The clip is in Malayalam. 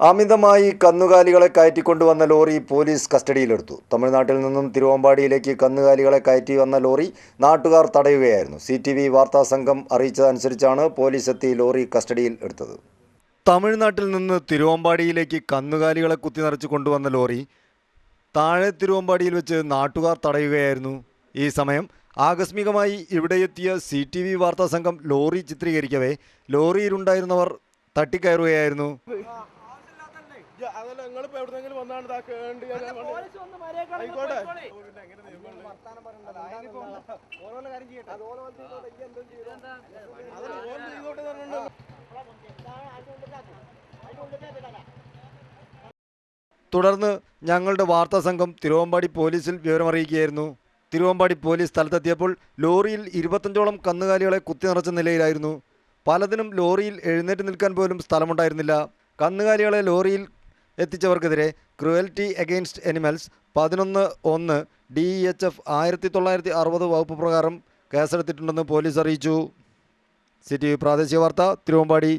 അമിതമായി കന്നുകാലികളെ കയറ്റിക്കൊണ്ടുവന്ന ലോറി പോലീസ് കസ്റ്റഡിയിലെടുത്തു. തമിഴ്നാട്ടിൽ നിന്നും തിരുവമ്പാടിയിലേക്ക് കന്നുകാലികളെ കയറ്റി വന്ന ലോറി നാട്ടുകാർ തടയുകയായിരുന്നു. സി ടി വി വാർത്താ സംഘം അറിയിച്ചതനുസരിച്ചാണ് പോലീസ് എത്തി ലോറി കസ്റ്റഡിയിൽ എടുത്തത്. തമിഴ്നാട്ടിൽ നിന്ന് തിരുവമ്പാടിയിലേക്ക് കന്നുകാലികളെ കുത്തി നിറച്ച് കൊണ്ടുവന്ന ലോറി താഴെ തിരുവമ്പാടിയിൽ വെച്ച് നാട്ടുകാർ തടയുകയായിരുന്നു. ഈ സമയം ആകസ്മികമായി ഇവിടെ എത്തിയ സി ടി വി വാർത്താ സംഘം ലോറി ചിത്രീകരിക്കവേ ലോറിയിലുണ്ടായിരുന്നവർ തട്ടിക്കയറുകയായിരുന്നു. അതല്ല നിങ്ങളിപ്പോ എവിടെന്നെങ്കിലും വന്നാണ് ഇതാ കേണ്ടി ആയിക്കോട്ടെ. തുടർന്ന് ഞങ്ങളുടെ വാർത്താ സംഘം തിരുവമ്പാടി പോലീസിൽ വിവരമറിയിക്കുകയായിരുന്നു. തിരുവമ്പാടി പോലീസ് സ്ഥലത്തെത്തിയപ്പോൾ ലോറിയിൽ ഇരുപത്തഞ്ചോളം കന്നുകാലികളെ കുത്തി നിറച്ച നിലയിലായിരുന്നു. പലതിനും ലോറിയിൽ എഴുന്നേറ്റ് നിൽക്കാൻ പോലും സ്ഥലമുണ്ടായിരുന്നില്ല. കന്നുകാലികളെ ലോറിയിൽ എത്തിച്ചവർക്കെതിരെ ക്രുവൽറ്റി അഗെയിൻസ്റ്റ് എനിമൽസ് പതിനൊന്ന് ഒന്ന് ഡി ഇ എച്ച് എഫ് ആയിരത്തി തൊള്ളായിരത്തി അറുപത് വകുപ്പ് പ്രകാരം കേസെടുത്തിട്ടുണ്ടെന്ന് പോലീസ് അറിയിച്ചു. സി ടി വി പ്രാദേശിക വാർത്ത തിരുവമ്പാടി.